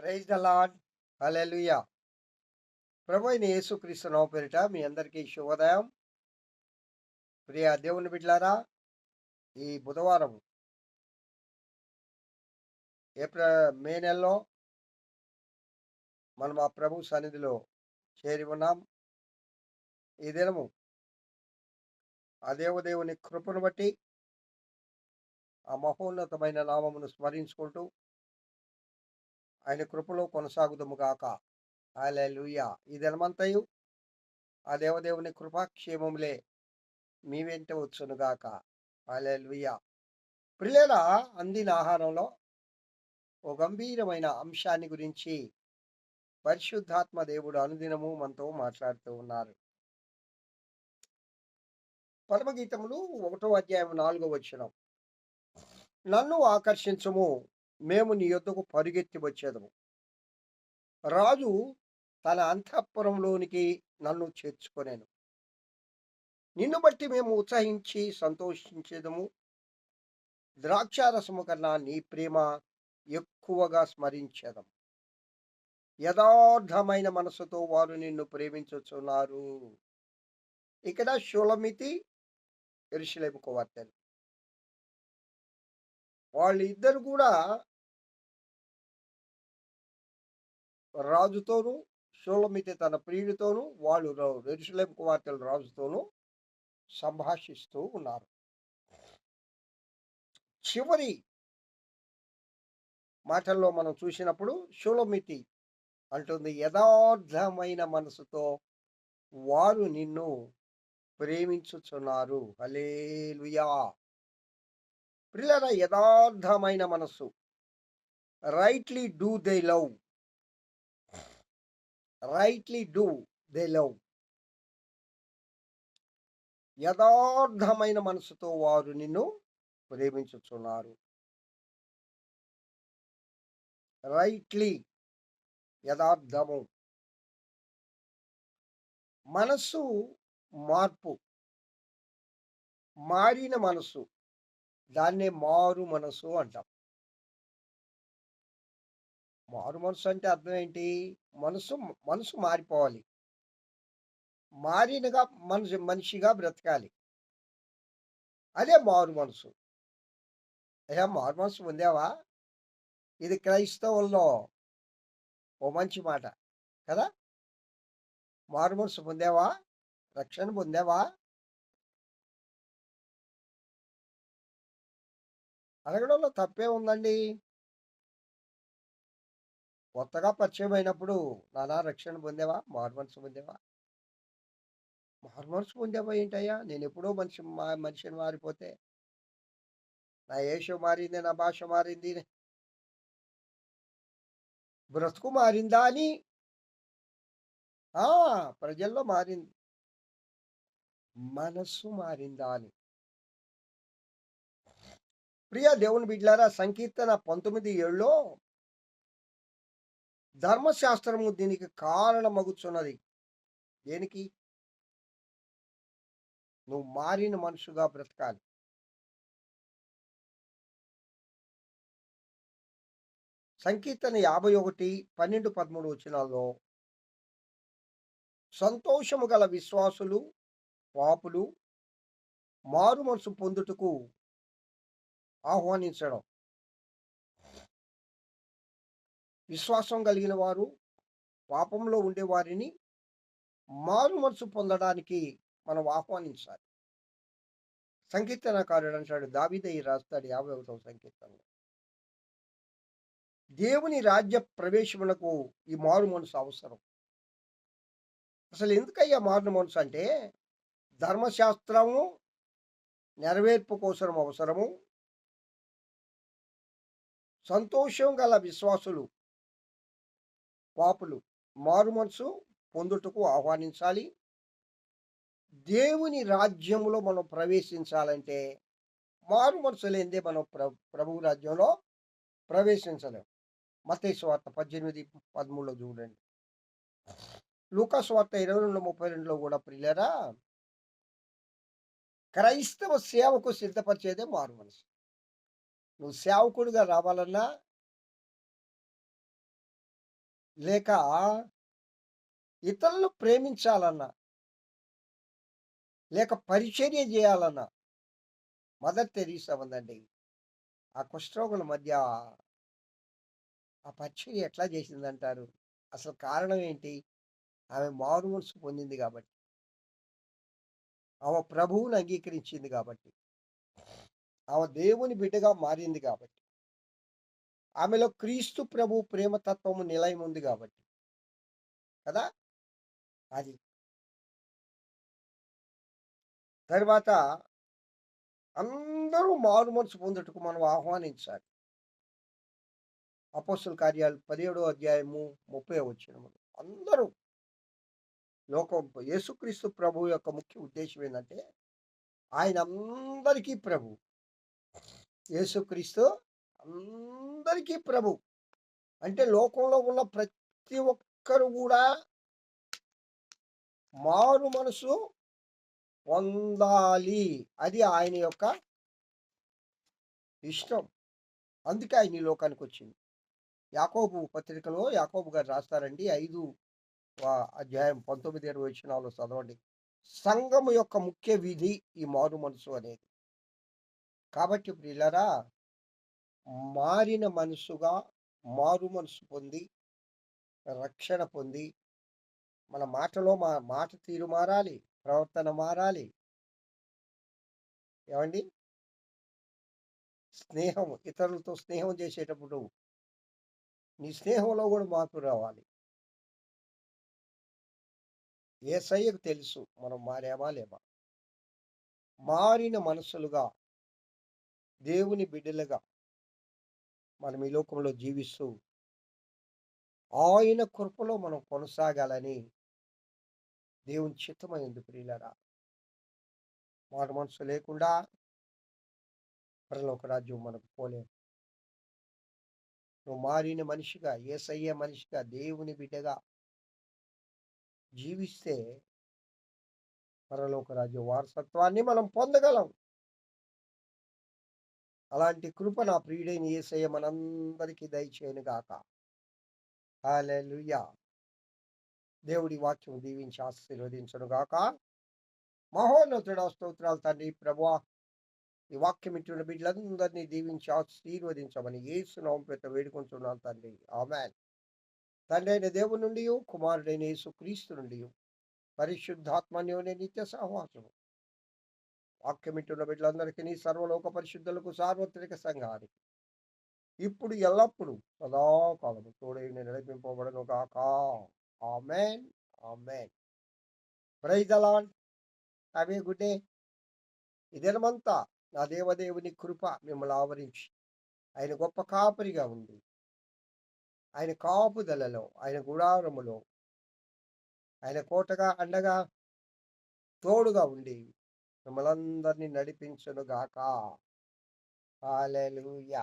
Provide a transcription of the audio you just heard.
Praise the lord hallelujah ప్రభు అయిన యేసుక్రీస్తు నవ పేరిట మీ అందరికీ శుభోదయం. ప్రియ దేవుని బిడ్లారా ఈ బుధవారం ఏప్రిల్ మే నెలలో మనం ఆ ప్రభు సన్నిధిలో చేరి ఉన్నాం. ఈ దినము ఆ దేవదేవుని కృపను బట్టి ఆ మహోన్నతమైన నామమును స్మరించుకుంటూ ఆయన కృపలో కొనసాగుదముగాక గాక. లూయ ఈ దినమంతయు ఆ దేవదేవుని కృపాక్షేమములే మీ వెంట వచ్చునుగాక గాక. లూయ పిల్లల అందిన ఆహారంలో ఓ గంభీరమైన అంశాన్ని గురించి పరిశుద్ధాత్మ దేవుడు అనుదినము మనతో మాట్లాడుతూ ఉన్నారు. పరమగీతములు ఒకటో అధ్యాయం నాలుగో వచ్చిన నన్ను ఆకర్షించము. మేము నీ యొద్దకు పరుగెత్తి వచ్చేదము. రాజు తన అంతఃపురంలోనికి నన్ను చేర్చుకొనేను. నిన్ను బట్టి మేము ఉత్సహించి సంతోషించేదము. ద్రాక్షారసము కన్నా నీ ప్రేమ ఎక్కువగా స్మరించేదం. యథార్థమైన మనసుతో వారు నిన్ను ప్రేమించుచున్నారు. ఇక్కడ షులమితి ఎరుషులేము కుమార్తెలు వాళ్ళిద్దరు కూడా రాజుతోనూ షోలమితి తన ప్రియుడితోనూ వాళ్ళు ఎరుసలేం కుమార్తెల రాజుతోనూ సంభాషిస్తూ ఉన్నారు. చివరి మాటల్లో మనం చూసినప్పుడు షులమితి అంటుంది యథార్థమైన మనసుతో వారు నిన్ను ప్రేమించుచున్నారు. హలేలుయా ప్రియుల యథార్థమైన మనస్సు rightly do they love. Rightly do they love యథార్థమైన మనసుతో వారు నిన్ను ప్రేమించుచున్నారు. రైట్లీ యథార్థము. మనస్సు మార్పు. మారిన మనసు దాన్నే మారు మనసు అంటాం. మారు మనసు అంటే అర్థం ఏంటి? మనసు మనసు మారిపోవాలి. మారినగా మనసు మనిషిగా బ్రతకాలి. అదే మారు మనసు. అయ్యా మారు మనసు ఉందేవా ఇది క్రైస్తవుల్లో ఓ మంచి మాట. కదా? మారు మనసు పొందేవా? రక్షణ పొందేవా? అడగడంలో తప్పే ఉందండి. కొత్తగా పరిచయం అయినప్పుడు నానా రక్షణ పొందేవా? మారుమనసు పొందేవా? మారుమనసు పొందేవా ఏంటయ్యా? నేను ఎప్పుడో మనిషి మా మనిషిని మారిపోతే. నా ఏషో మారింది నా భాష మారింది. బ్రతుకు మారిందా అని? ఆ, ప్రజల్లో మారింది. మనస్సు మారిందా అని. ప్రియ దేవుని బిడ్లారా సంకీర్తన పంతొమ్మిది ఏళ్ళలో ధర్మశాస్త్రము దీనికి కారణమగుచున్నది. దేనికి? నువ్వు మారిన మనుషుగా బ్రతకాలి. సంకీర్తన యాభై ఒకటి పన్నెండు పదమూడు వచ్చినాల్లో సంతోషము గల విశ్వాసులు పాపులు మారు మనసు పొందుటకు ఆహ్వానించడం. విశ్వాసం కలిగిన వారు పాపంలో ఉండే వారిని మారు మనసు పొందడానికి మనం ఆహ్వానించాలి. సంకీర్తనకారుడు అంటాడు దావిదయ్య రాస్తాడు యాభై ఒకటవ సంకీర్తనలో. దేవుని రాజ్య ప్రవేశమునకు ఈ మారు మనసు అవసరం. అసలు ఎందుకయ్యా మారు మనసు అంటే ధర్మశాస్త్రము నెరవేర్పు కోసం అవసరము సంతోషం గల విశ్వాసులు పాపులు మారు మనసు పొందుటకు ఆహ్వానించాలి. దేవుని రాజ్యంలో మనం ప్రవేశించాలంటే మారు మనసు లేనిదే మనం ప్ర ప్రభు రాజ్యంలో ప్రవేశించలేం. మతేశ్వార్త పద్దెనిమిది పదమూడులో చూడండి. లూకాస్వార్త ఇరవై రెండు ముప్పై రెండులో కూడా ప్రియులరా క్రైస్తవ సేవకు సిద్ధపరిచేదే మారు మనసు. నువ్వు సేవకుడిగా రావాలన్నా లేక ఇతరులను ప్రేమించాలన్నా లేక పరిచర్య చేయాలన్నా మదర్ తెరీసా ఉందండి. ఆ కుష్ఠరోగుల మధ్య ఆ పరిచర్య ఎట్లా చేసిందంటారు? అసలు కారణం ఏంటి? ఆమె మారు మనసు పొందింది కాబట్టి. ఆమె ప్రభువుని అంగీకరించింది కాబట్టి. ఆమె దేవుని బిడ్డగా మారింది కాబట్టి. ఆమెలో క్రీస్తు ప్రభు ప్రేమతత్వము నిలయం ఉంది కాబట్టి. కదా? అది. తర్వాత అందరూ మారు మనసు పొందుటకు మనం ఆహ్వానించాలి. అపోస్తుల కార్యాలు పదిహేడో అధ్యాయము ముప్పై వచ్చిన అందరూ లోకం యేసుక్రీస్తు ప్రభు యొక్క ముఖ్య ఉద్దేశం ఏంటంటే ఆయన అందరికీ ప్రభు. యేసుక్రీస్తు అందరికీ ప్రభు. అంటే లోకంలో ఉన్న ప్రతి ఒక్కరు కూడా మారు మనసు పొందాలి. అది ఆయన యొక్క ఇష్టం. అందుకే ఆయన ఈ లోకానికి వచ్చింది. యాకోబు పత్రికలో యాకోబు గారు రాస్తారండి ఐదు అధ్యాయం పంతొమ్మిది ఇరవై వచ్చినాలో చదవండి. సంఘము యొక్క ముఖ్య విధి ఈ మారు మనసు అనేది. కాబట్టి ప్రియులరా మారిన మనసుగా మారు మనసు పొంది రక్షణ పొంది మన మాటలో మా మాట తీరు మారాలి ప్రవర్తన మారాలి. ఏమండి? స్నేహం ఇతరులతో స్నేహం చేసేటప్పుడు నీ స్నేహంలో కూడా మార్పు రావాలి. ఏసయ్యకు తెలుసు మనం మారామా లేమా? మారిన మనసులుగా దేవుని బిడ్డలుగా మనం ఈ లోకంలో జీవిస్తూ ఆయన కృపలో మనం కొనసాగాలని దేవుని చిత్తమైంది ప్రియులరా. మాట మనసు లేకుండా పరలోక రాజ్యం మనకు పోలేదు. నువ్వు మారిన మనిషిగా ఏసయ్య మనిషిగా దేవుని బిడ్డగా జీవిస్తే పరలోక రాజ్య వారసత్వాన్ని మనం పొందగలం. అలాంటి కృప నా ప్రియుడైన ఏసయ్య మనందరికీ దయచేయను గాక. హాలెలుయా. దేవుడి వాక్యం దీవించి ఆశీర్వదించను గాక. మహోన్నతుడ స్తోత్రాలు తండ్రి ప్రభువా. ఈ వాక్యం ఇచ్చిన బిడ్డలందరినీ దీవించి ఆశీర్వదించమని ఏసునామం పెద్ద వేడుకుంటున్నాను తండ్రి. ఆమెన్. తండ్రి అయిన దేవుని నుండి కుమారుడైన యేసు క్రీస్తు నుండి పరిశుద్ధాత్మన్యోనే నిత్య సహవాసము. వాక్యమిట్టున్న బిడ్డలందరికీ సర్వలోక పరిశుద్ధులకు సార్వత్రిక సంఘానికి. ఇప్పుడు ఎల్లప్పుడూ సదాకాలము తోడై నడిపింపబడను కాక amen amen. Praise Alan have a good day ఇదేనమంతా నా దేవదేవుని కృప మిమ్మల్ని ఆవరించి ఆయన గొప్ప కాపరిగా ఉంది ఆయన కాపుదలలో ఆయన గుడారములో ఆయన కోటగా అండగా తోడుగా ఉండి మిమ్మలందరినీ నడిపించను గాక హాలెలూయా